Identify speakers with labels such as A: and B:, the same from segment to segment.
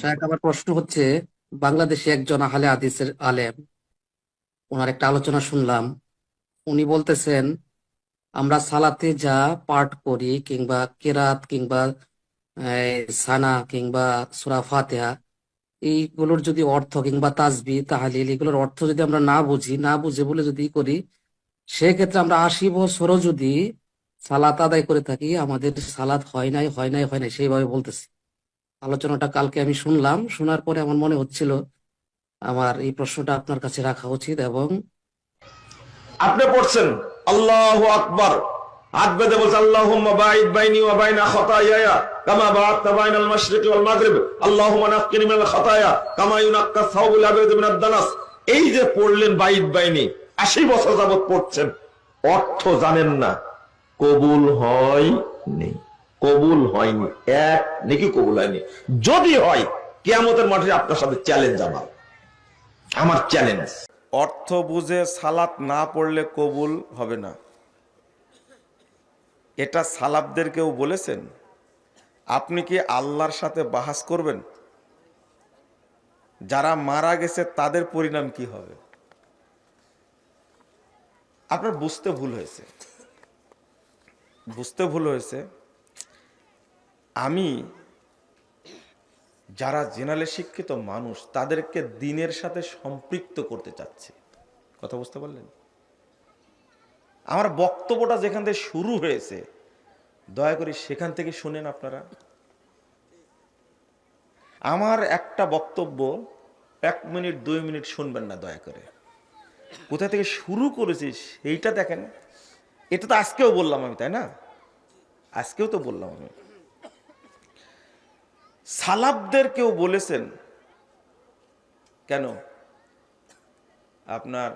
A: শায়খ আমার প্রশ্ন হচ্ছে, বাংলাদেশে একজন আহলে হাদিসের আলেম, ওনার একটা আলোচনা শুনলাম। উনি বলতেছেন, আমরা সালাতে যা পাঠ করি, কিংবা কেরাত, কিংবা সানা, কিংবা সূরা ফাতিহা, এইগুলোর যদি অর্থ, কিংবা তাজবি তাহলিল, এগুলোর অর্থ যদি আমরা না বুঝি, না বুঝে বলে যদি করি, সেক্ষেত্রে আমরা আশি বছরও যদি সালাত আদায় করে থাকি, আমাদের সালাত হয় নাই হয় নাই হয় নাই, সেইভাবে বলতেছি। আলোচনাটা কালকে আমি শুনলাম। শোনার পরে আমার মনে হচ্ছিল আমার এই প্রশ্নটা আপনার কাছে রাখা উচিত এবং
B: আপনি পড়ছেন, আল্লাহ আকবার। হাত বেঁধে বলছে, আল্লাহুম্মা বাইদ বাইনি ওয়া বাইনা খাতায়ায়া। কামা বাআদতা বাইনাল মাশরিকি ওয়াল মাগরিব। আল্লাহুম্মা নাক্কিনি মিনাল খাতায়া। কামা ইউনাক্কা সাওবুল আবিদ মিনাদ দানাস। এই যে পড়লেন বাইদ বাইনি 80 বছর যাবত পড়ছেন, অর্থ জানেন না, কবুল হয়নি। কবুল হয়নি। এক নাকি কবুল হয়নি। যদি হয়, কিয়ামতের মাঠে আপনার সাথে চ্যালেঞ্জ আমার। আমার চ্যালেঞ্জ
C: অর্থ বুঝে সালাত না পড়লে কবুল হবে না। এটা সালাবদের কেউ বলেছেন? আপনি কি আল্লাহর সাথে বাহাস করবেন? যারা মারা গেছে, তাদের পরিণাম কি হবে? আপনার বুঝতে ভুল হয়েছে। বুঝতে ভুল হয়েছে। আমি যারা জেনারেলে শিক্ষিত মানুষ, তাদেরকে দিনের সাথে সম্পৃক্ত করতে চাচ্ছি। কথা বুঝতে পারলেন? আমার বক্তব্যটা যেখান থেকে শুরু হয়েছে, দয়া করে সেখান থেকে শুনেন আপনারা। আমার একটা বক্তব্য, এক মিনিট, দুই মিনিট শুনবেন না দয়া করে। কোথা থেকে শুরু করেছি সেইটা দেখেন। এটা তো আজকেও বললাম আমি, তাই না? আজকেও তো বললাম আমি। সালাবদের কেউ বলেছেন। কেন? আপনার।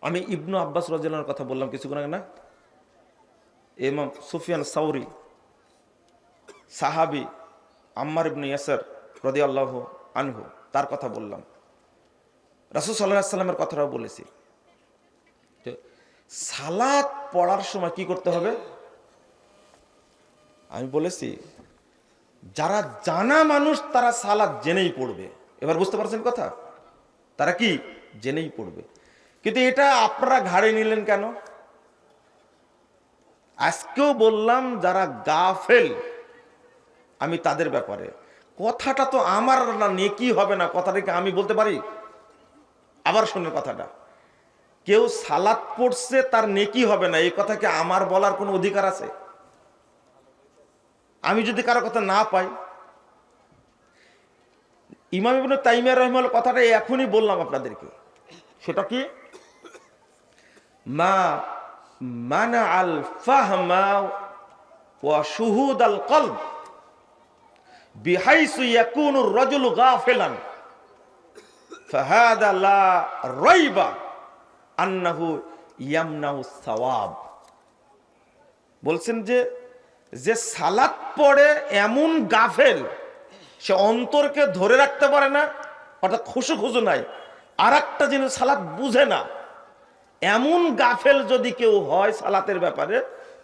C: আমি ইবনু আব্বাস রাজিয়াল্লাহর কথা বললাম কিছুক্ষণ আগে না? ইমাম সুফিয়ান সাউরি, সাহাবি আম্মার ইবনু ইয়াসার রাদিয়াল্লাহু আনহু, তার কথা বললাম। রাসূল আলাইহি সাল্লামের কথাটাও বলেছি। তো সালাত পড়ার সময় কি করতে হবে? আমি বলেছি, যারা জানা মানুষ, তারা সালাদ জেনেই পড়বে। এবার বুঝতে পারছেন কথা? তারা কি? জেনেই পড়বে। কিন্তু এটা আপনারা ঘাড়ে নিলেন কেন? আজকেও বললাম, যারা গাফেল, আমি তাদের ব্যাপারে। কথাটা তো আমার না, নেকি হবে না। কথাটাকে আমি বলতে পারি? আবার শুনে কথাটা। কেউ সালাত পড়ছে, তার নেকি হবে না। এই কথা কি আমার বলার কোনো অধিকার আছে? আমি যদি কারও কথা না পাই, ইমাম ইবনে তাইমিয়া রহমাল কথাটা এখনই বললাম আপনাদেরকে। সেটা কি? মা মানা আল ফাহমা ওয়া শুহুদ আল কলব বিহাইসু ইয়াকুনু রাজুলু লা আন্নাহু বলছেন যে যে সালাত পড়ে এমন গাফেল, সে অন্তরকে ধরে রাখতে পারে না, অর্থাৎ খুশু খুশু নাই। আর একটা জিনিস সালাত বুঝে না, এমন গাফেল যদি কেউ হয় সালাতের ব্যাপারে,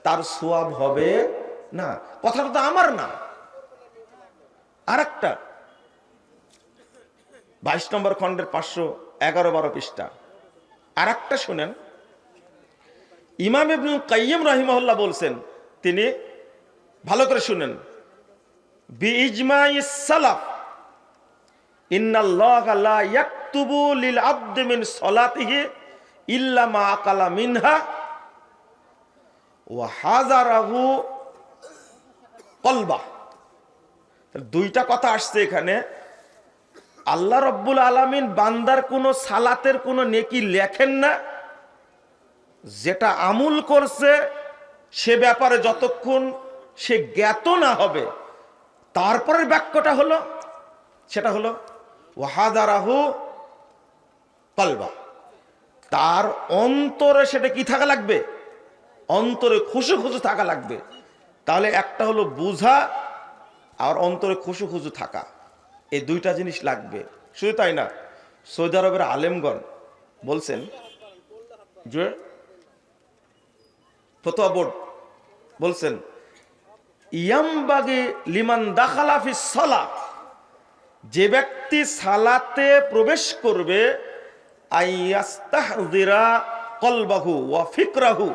C: তার সোয়াব হবে না। কথাটা তো আমার না। আর একটা বাইশ নম্বর খণ্ডের পাঁচশো এগারো বারো পৃষ্ঠা। আর একটা শুনেন, ইমাম ইবনুল কাইয়িম রাহিমাহুল্লাহ বলছেন, তিনি ভালো করে শুনেন। মিন মিনহা কলবা। দুইটা কথা আসছে এখানে। আল্লাহ রব্বুল আলামিন বান্দার কোনো সালাতের কোনো নেকি লেখেন না। যেটা আমুল করছে সে ব্যাপারে যতক্ষণ সে জ্ঞাত না হবে। তারপরের বাক্যটা হলো, সেটা হলো, ওয়াহাদারাহু কলবা। তার অন্তরে সেটা কি থাকা লাগবে? অন্তরে খুশু খুশু থাকা লাগবে। তাহলে একটা হলো বুঝা আর অন্তরে খুশু খুশু থাকা। এই দুইটা জিনিস লাগবে। শুধু তাই না, সৌদি আরবের আলেমগণ বলছেন যে, ফতোয়া বোর্ড বলছেন ইয়ামবাগে লিমান দাখালাফি সলা। যে ব্যক্তি সালাতে প্রবেশ করবে, আইয়াস্তাহজিরা কলবাহু ওয়া ফিকরাহু।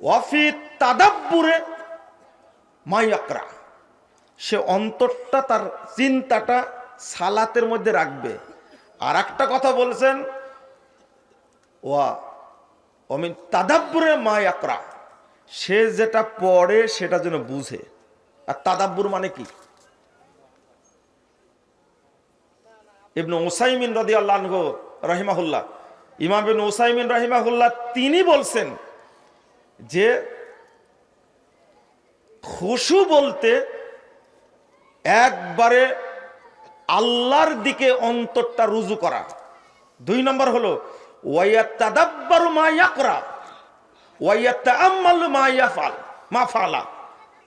C: ওয়াফি তাদাব্বুরে মাইয়াকরা সে অন্তরটা, তার চিন্তাটা সালাতের মধ্যে রাখবে। আর একটা কথা বলছেন, ওয়া অমিন তাদাব্বুরে মায়াকরা সে যেটা পড়ে সেটা যেন বুঝে। আর তাদাব্বুর মানে কি? ইবনু ওসাইমিন রদি আল্লাহ রহিমাহুল্লাহ। ইমাম ওসাইমিন রহিমাহুল্লাহ, তিনি বলছেন যে, খুশু বলতে একবারে আল্লাহর দিকে অন্তরটা রুজু করা। দুই নম্বর হলো ওয়াইয়াত্তাদাব্বারু মা ইয়াকরা।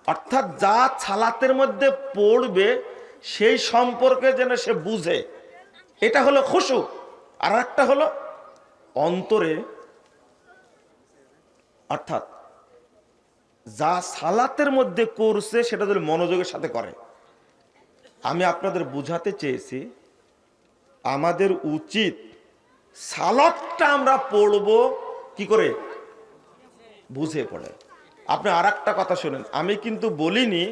C: অর্থাৎ যা ছালাতের মধ্যে পড়বে, সেই সম্পর্কে যেন সে বুঝে। এটা হলো খুশু। আর একটা হলো অন্তরে। অর্থাৎ যা সালাতের মধ্যে করছে, সেটা যদি মনোযোগের সাথে করে। আমি আপনাদের বুঝাতে চেয়েছি, আমাদের উচিত সালাদটা আমরা পড়ব কি করে? বুঝে পড়ে। আপনি আর কথা শুনেন, আমি কিন্তু বলিনি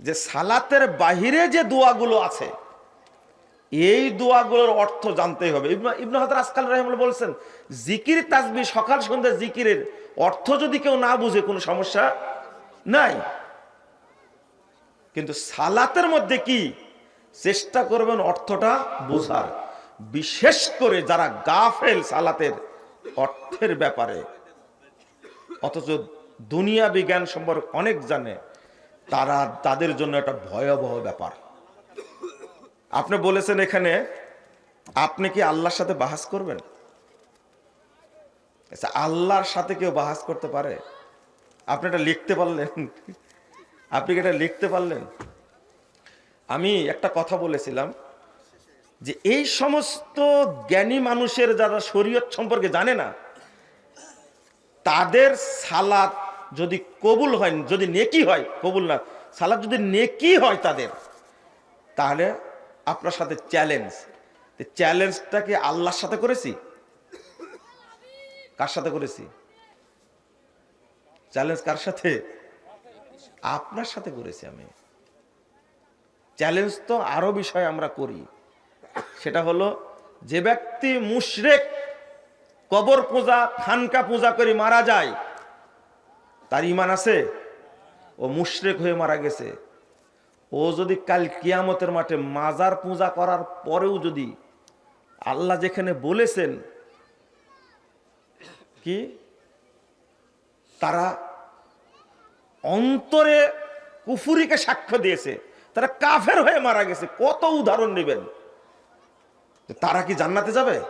C: যে সালাতের বাহিরে যে দোয়াগুলো আছে, এই দোয়াগুলোর অর্থ জানতেই হবে। ইবনা হাজার আসকাল রহমুল্লাহ বলছেন, জিকির তাজবি সকাল সন্ধ্যা জিকিরের অর্থ যদি কেউ না বুঝে, কোনো সমস্যা নাই। কিন্তু সালাতের মধ্যে কি? চেষ্টা করবেন অর্থটা বোঝার। বিশেষ করে যারা গাফেল সালাতের অর্থের ব্যাপারে। অথচ দুনিয়া বিজ্ঞান সম্পর্কে অনেক জানে, তারা তাদের জন্য একটা ভয়াবহ ব্যাপার। আপনি বলেছেন এখানে, আপনি কি আল্লাহর সাথে বাহাস করবেন? আচ্ছা আল্লাহর সাথে কেউ বাহাস করতে পারে? আপনি এটা লিখতে পারলেন? আপনি কি এটা লিখতে পারলেন? আমি একটা কথা বলেছিলাম যে এই সমস্ত জ্ঞানী মানুষের যারা শরীয়ত সম্পর্কে জানে না তাদের সালাদ যদি কবুল হয়, যদি নেকি হয়, কবুল না সালাদ যদি নেকি হয় তাদের, তাহলে আপনার সাথে চ্যালেঞ্জ চ্যালেঞ্জটাকে আল্লাহর সাথে করেছি? কার সাথে করেছি? চ্যালেঞ্জ কার সাথে? আপনার সাথে করেছি আমি। চ্যালেঞ্জ তো আরও বিষয় আমরা করি। সেটা হলো, যে ব্যক্তি মুশরেক কবর পূজা, খানকা পূজা করে মারা যায়। তার ইমান আছে? ও মুশরেক হয়ে মারা গেছে। ও যদি কাল কিয়ামতের মাঠে মাজার পূজা করার পরেও যদি আল্লাহ যেখানে বলেছেন, কি? তারা অন্তরে কুফুরিকে সাক্ষ্য দিয়েছে। তারা কাফের হয়ে মারা গেছে। কত উদাহরণ নেবেন? তারা কি জান্নাতে যাবে?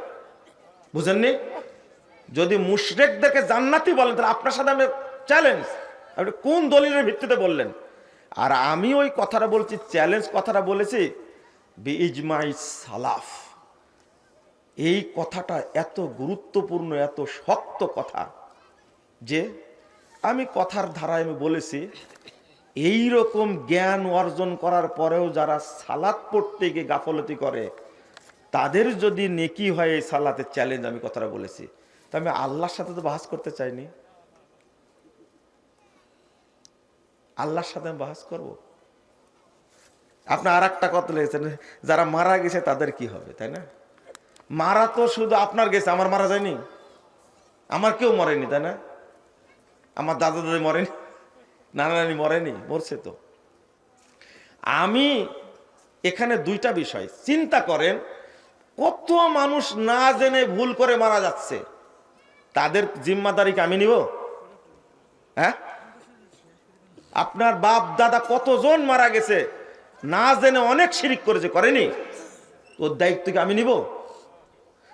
C: বুঝেননি? যদি মুশরেকদেরকে জান্নাতি বলেন, তাহলে আপনার সাথে আমি চ্যালেঞ্জ আপনি কোন দলিলের ভিত্তিতে বললেন? আর আমি ওই কথাটা বলছি চ্যালেঞ্জ কথাটা বলেছি বি ইজমাই সালাফ। এই কথাটা এত গুরুত্বপূর্ণ, এত শক্ত কথা যে আমি কথার ধারায় আমি বলেছি এই রকম জ্ঞান অর্জন করার পরেও যারা সালাত পড়তে গিয়ে গাফলতি করে, তাদের যদি নেকি হয় এই সালাতের চ্যালেঞ্জ আমি কথাটা বলেছি। তা আমি আল্লাহর সাথে তো বাহাস করতে চাইনি। আল্লাহর সাথে আমি বাহাস করব? আপনি আর একটা কথা লেগেছেন যারা মারা গেছে তাদের কি হবে, তাই না? মারা তো শুধু আপনার গেছে, আমার মারা যায়নি। আমার কেউ মরেনি, তাই না? আমার দাদা দাদি মরেনি, নানা নানি মরেনি, মরছে তো। আমি এখানে দুইটা বিষয়, চিন্তা করেন, কত মানুষ না জেনে ভুল করে মারা যাচ্ছে। তাদের জিম্মাদারিকে আমি নিব? হ্যাঁ? আপনার বাপ দাদা কতজন মারা গেছে? না জেনে অনেক শিরিক করেছে, করেনি? ওর দায়িত্ব কি আমি নিব?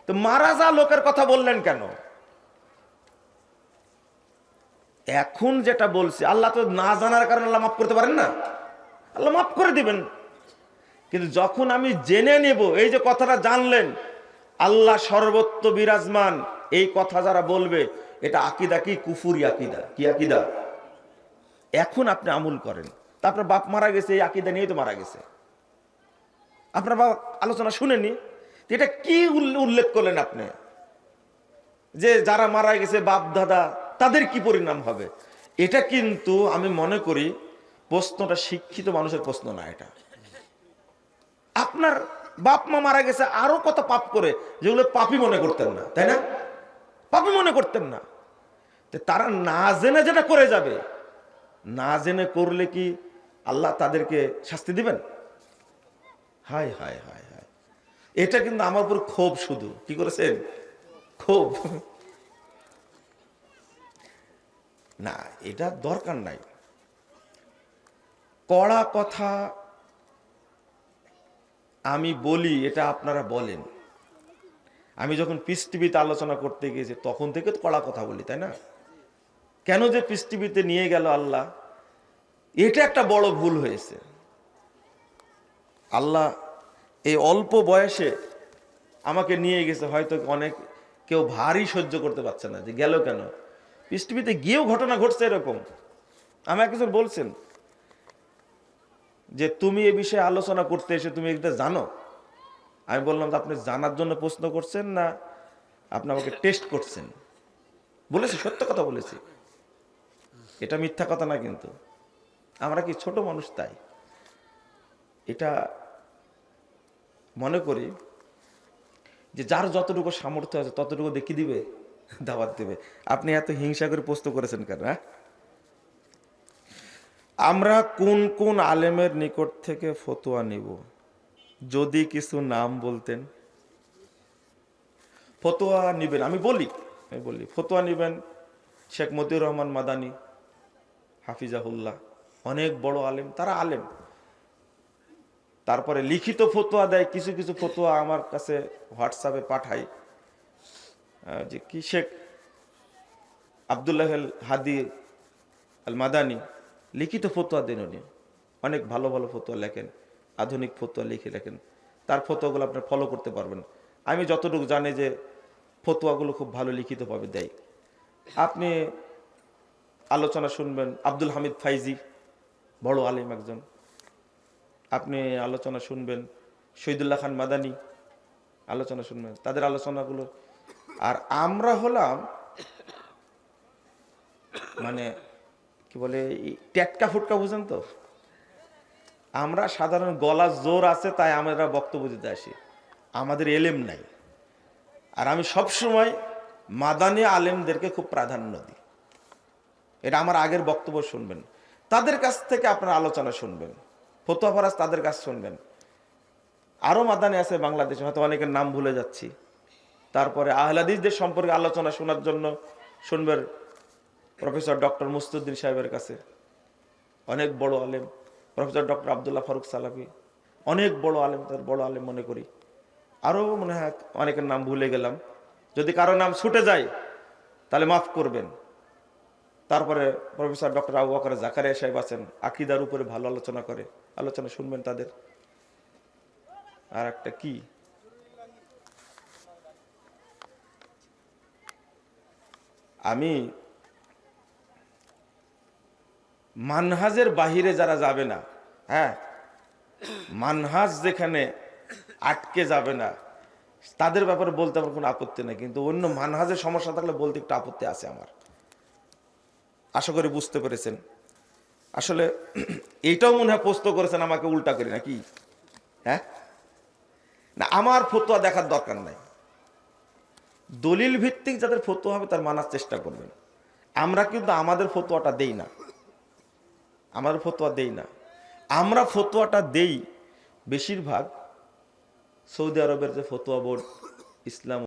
C: তো মারা যা লোকের কথা বললেন কেন? এখন যেটা বলছি, আল্লাহ তো না জানার কারণে আল্লাহ মাফ করতে পারেন না? আল্লাহ মাফ করে দিবেন। কিন্তু যখন আমি জেনে নেব, এই যে কথাটা জানলেন, আল্লাহ সর্বত্র বিরাজমান। এই কথা যারা বলবে, এটা আকিদা কি? কুফুরি আকিদা। কি আকিদা? এখন আপনি আমুল করেন। তা আপনার বাপ মারা গেছে, এই আকিদা নিয়েই তো মারা গেছে। আপনার বাবা আলোচনা শুনেনি এটা কি উল্লেখ করলেন আপনি? যে যারা মারা গেছে, বাপ, দাদা, তাদের কি পরিণাম হবে? এটা কিন্তু আমি মনে করি, প্রশ্নটা শিক্ষিত মানুষের প্রশ্ন না এটা। আপনার বাপ মা মারা গেছে, আরও কত পাপ করে, যেগুলো পাপই মনে করতেন না, তাই না? পাপই মনে করতেন না। তারা না জেনে যেটা করে যাবে, না জেনে করলে কি আল্লাহ তাদেরকে শাস্তি দিবেন? হায় হায় হায় হায়। এটা কিন্তু আমার উপর ক্ষোভ শুধু। কি করেছেন? ক্ষোভ। না, এটা দরকার নাই। কড়া কথা আমি বলি, এটা আপনারা বলেন। আমি যখন পিস টিভিতে আলোচনা করতে গিয়েছি, তখন থেকে তো কড়া কথা বলি, তাই না? কেন যে পিস টিভিতে নিয়ে গেল আল্লাহ? এটা একটা বড় ভুল হয়েছে। আল্লাহ এই অল্প বয়সে আমাকে নিয়ে গেছে, হয়তো অনেক কেউ ভারী সহ্য করতে পারছে না, যে গেল কেন? পিস টিভিতে গিয়েও ঘটনা ঘটছে এরকম। আমাকে একজন বলছেন যে, তুমি এ বিষয়ে আলোচনা করতে এসে তুমি এটা জানো? আমি বললাম যে, আপনি জানার জন্য প্রশ্ন করছেন না? আপনি আমাকে টেস্ট করছেন। বলেছি, সত্য কথা বলেছি। এটা মিথ্যা কথা না কিন্তু। আমরা কি ছোট মানুষ তাই? এটা মনে করি যে, যার যতটুকু সামর্থ্য আছে, ততটুকু দেখিয়ে দিবে? দাওয়াত দেবে। আপনি এত হিংসা করে প্রশ্ন করেছেন কেন হ্যাঁ? আমরা কোন কোন আলেমের নিকট থেকে ফতোয়া নিব? যদি কিছু নাম বলতেন। ফতোয়া নিবেন, আমি বলি আমি বলি, ফতোয়া নিবেন শেখ মতিউর রহমান মাদানি, হাফিজাহুল্লাহ, অনেক বড় আলেম, তারা আলেম। তারপরে লিখিত ফতোয়া দেয়, কিছু কিছু ফতোয়া আমার কাছে হোয়াটসঅ্যাপে পাঠায় যে কি শেখ আবদুল্লাহ হাদি আল মাদানি, লিখিত ফতোয়া দেন উনি। অনেক ভালো ভালো ফতোয়া লেখেন। আধুনিক ফতোয়া লিখে রাখেন তার ফতোয়াগুলো আপনি ফলো করতে পারবেন। আমি যতটুকু জানি যে ফতোয়াগুলো খুব ভালো লিখিতভাবে দেয়। আপনি আলোচনা শুনবেন, আব্দুল হামিদ ফাইজি, বড় আলিম একজন। আপনি আলোচনা শুনবেন, শহীদুল্লাহ খান মাদানি, আলোচনা শুনবেন, তাদের আলোচনাগুলো। আর আমরা হলাম মানে কি বলে ট্যাটকা ফুটকা বুঝেন তো? আমরা সাধারণ গলা জোর আছে, তাই আমরা বক্তব্য দিতে আসি। আমাদের এলেম নাই। আর আমি সব সময় মাদানি আলেমদেরকে খুব প্রাধান্য দিই। এটা আমার আগের বক্তব্য শুনবেন। তাদের কাছ থেকে আপনারা আলোচনা শুনবেন। ফতোয়া ফরাজ তাদের কাছ শুনবেন। আরও মাদানি আছে বাংলাদেশে, হয়তো অনেকের নাম ভুলে যাচ্ছি। তারপরে আহলাদিসদের সম্পর্কে আলোচনা শোনার জন্য শুনবেন প্রফেসর ডক্টর মুস্তুদ্দিন সাহেবের কাছে। অনেক বড় আলেম। প্রফেসর ডক্টর আবদুল্লাহ ফারুক সালাফি, অনেক বড় আলেম, তার বড় আলেম মনে করি। আরও মনে হয় অনেকের নাম ভুলে গেলাম। যদি কারও নাম ছুটে যায়, তাহলে মাফ করবেন। তারপরে প্রফেসর ডক্টর আবু বকর জাকারিয়া সাহেব আছেন, আকিদার উপরে ভালো আলোচনা করে। আলোচনা শুনবেন তাদের। আর একটা কি? আমি মানহাজের বাহিরে যারা যাবে না হ্যাঁ? মানহাজ যেখানে আটকে যাবে না, তাদের ব্যাপারে বলতে আমার কোনো আপত্তি নেই, কিন্তু অন্য মানহাজের সমস্যা থাকলে বলতে একটু আপত্তি আছে আমার। আশা করি বুঝতে পেরেছেন। আসলে এইটাও মনে হয় প্রশ্ন করেছেন, আমাকে উল্টা করি নাকি? হ্যাঁ? না, আমার ফতোয়া দেখার দরকার নাই। দলিল ভিত্তিক যাদের ফতোয়া হবে, তার মানার চেষ্টা করবেন। আমরা কিন্তু আমাদের ফতোয়াটা দেই না। আমাদের ফতোয়া দেই না। আমরা ফতোয়াটা দেই বেশিরভাগ সৌদি আরবের যে ফতোয়া বোর্ড ইসলাম